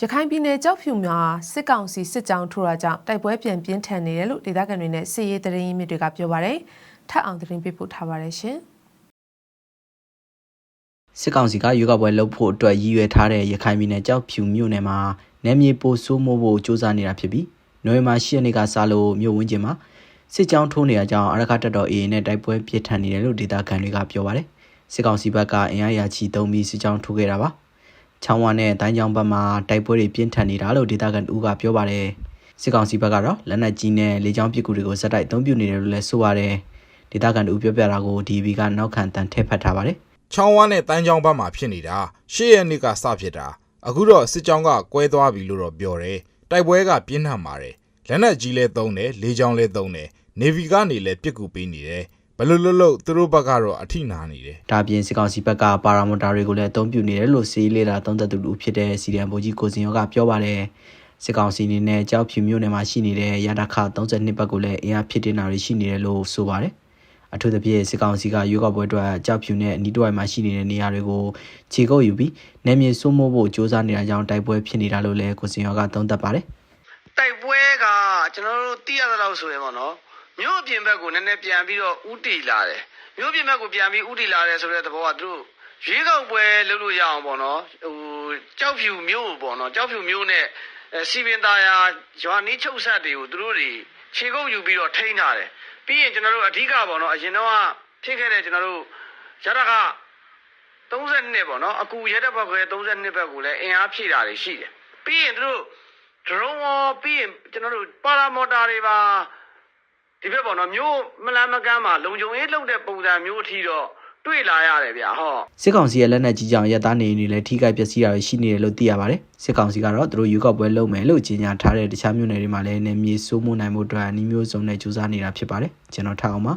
ရခိုင်ပြည်နယ်ကြောက်ဖြူမှာစစ်ကောင်စီစစ်ကြောင်းထိုးတာကြောင့်တိုက်ပွဲပြန်ပြင်းထန်နေတယ်လို့ဒေသခံတွေနဲ့စစ်ရေးသတင်းရင်းမြစ်တွေကပြောပါတယ်။ထပ်အောင်သတင်းပေးပို့ထားပါတယ်ရှင်။စစ်ကောင်စီကရွေးကောက်ပွဲလုပ်ဖို့အတွက်ရည်ရွယ်ထားတဲ့ရခိုင်ပြည်နယ်ကြောက်ဖြူမြို့နယ်မှာနယ်မြေပိုဆိုးမိုးဖို့စ조사နေတာဖြစ်ပြီးနိုဝင်ဘာ10ရက်နေ့ကစလို့မြို့ဝင်းကျင်မှာစစ်ကြောင်းထိုးနေတာကြောင့်အရခတ်တပ်တော် AA နဲ့တိုက်ပွဲပြစ်ထန်နေတယ်လို့ဒေသခံတွေကပြောပါတယ်စစ်ကောင်စီဘက်ကအင်အားရာချီတုံးပြီးစစ်ကြောင်းထိုးခဲ့တာပါ ချောင်းဝါနဲ့တိုင်းကြောင်ဘက်မှာတိုက်ပွဲတွေပြင်းထန်နေတာလို့ဒေသခံဦးကပြောပါတယ်စစ်ကောင်စီဘက်ကတော့လက်နက်ကြီးနဲ့လေကြောင်းပစ်ကူတွေကိုစက်တိုက်အသုံးပြုနေတယ်လို့လည်းဆိုပါတယ်ဒေသခံဦးပြောပြတာကို DB ကနောက်ခံတန်ထည့်ဖတ်ထားပါတယ်ချောင်းဝါနဲ့တန်းချောင်းဘက်မှာဖြစ်နေတာရှေ့ရက်နေ့ကစဖြစ်တာအခုတော့စစ်ကြောင်းကကွဲသွားပြီလို့တော့ပြောတယ်တိုက်ပွဲကပြင်းထန်ပါတယ်လက်နက်ကြီးလဲသုံးတယ်လေကြောင်းလဲသုံးတယ်နေဗီကနေလဲပြစ်ကူပေးနေတယ် ဘယ်လိုလုပ်လို့သူတို့ဘက်ကတော့အထိနာနေတယ်ဒါပြင်စစ်ကောင်စီဘက်ကပါရာမီတာတွေကိုလည်းအသုံးပြုနေတယ်လို့စီးလေးတာသုံးသက်သူလူဖြစ်တဲ့စီရန်ဘိုကြီးကိုစင်ရောကပြောပါတယ်စစ်ကောင်စီအနေနဲ့ကြောက်ဖြူမြို့နယ်မှာရှိနေတဲ့ရတခ32ဘက်ကိုလည်းအင်အားဖြစ်တင်တာတွေရှိနေတယ်လို့ဆိုပါတယ်အထူးသဖြင့်စစ်ကောင်စီကရွေးကောက်ပွဲအတွက်ကြောက်ဖြူနဲ့အနီးတစ်ဝိုက်မှာရှိနေတဲ့နေရာတွေကိုခြေကုပ်ယူပြီးနယ်မြေစိုးမိုးဖို့စ조사နေတာကြောင့်တိုက်ပွဲဖြစ်နေတာလို့လည်းကိုစင်ရောကသုံးသပ်ပါတယ်တိုက်ပွဲကကျွန်တော်တို့သိရသလောက်ဆိုရင်ပေါ့နော် မြို့အပြင်ဘက်ကိုနည်းနည်းပြန်ပြီးတော့ဥတီလာတယ်မြို့အပြင်ဘက်ကိုပြန်ပြီးဥတီလာတယ်ဆိုတဲ့သဘောကသူတို့ရွေးကောက်ပွဲလုပ်လို့ရအောင်ပေါ့နော်ဟိုကြောက်ဖြူမြို့ပေါ့နော်ကြောက်ဖြူမြို့နဲ့အဲစီပင်သားယာရွာနီးချုပ်ဆက်တွေကိုသူတို့တွေခြေကုပ်ယူပြီးတော့ထိန်းထားတယ်ပြီးရင်ကျွန်တော်တို့အဓိကပေါ့နော်အရင်တော့ကဖြစ်ခဲ့တဲ့ကျွန်တော်တို့ရတက32ပေါ့နော်အခုရဲတပ်ဖွဲ့ခွဲ32ဘက်ကိုလည်းအင်အားဖြည့်တာတွေရှိတယ်ပြီးရင်သူတို့ drone ရောပြီးရင်ကျွန်တော်တို့ပါရာမော်တာတွေပါ ဒီဘက်ပေါ့နော်မျိုးမလန်းမကန်းမှာလုံခြုံရေးလုပ်တဲ့ပုံစံမျိုးအထိတော့တွေ့လာရတယ်ဗျာဟောစစ်ကောင်စီရဲ့လက်နက်ကြီးကြောင့်ရတနေနေလည်းထိခိုက်ပျက်စီးတာတွေရှိနေတယ်လို့သိရပါတယ်စစ်ကောင်စီကတော့သူတို့ယူကောက်ပွဲလုပ်မယ်လို့ကြေညာထားတဲ့တခြားမြို့နယ်တွေမှာလည်းနေမြေစိုးမိုးနိုင်မှုအတွက်အနည်းမျိုးစုံနဲ့ကြိုးစားနေတာဖြစ်ပါတယ်ကျွန်တော်ထားအောင်ပါ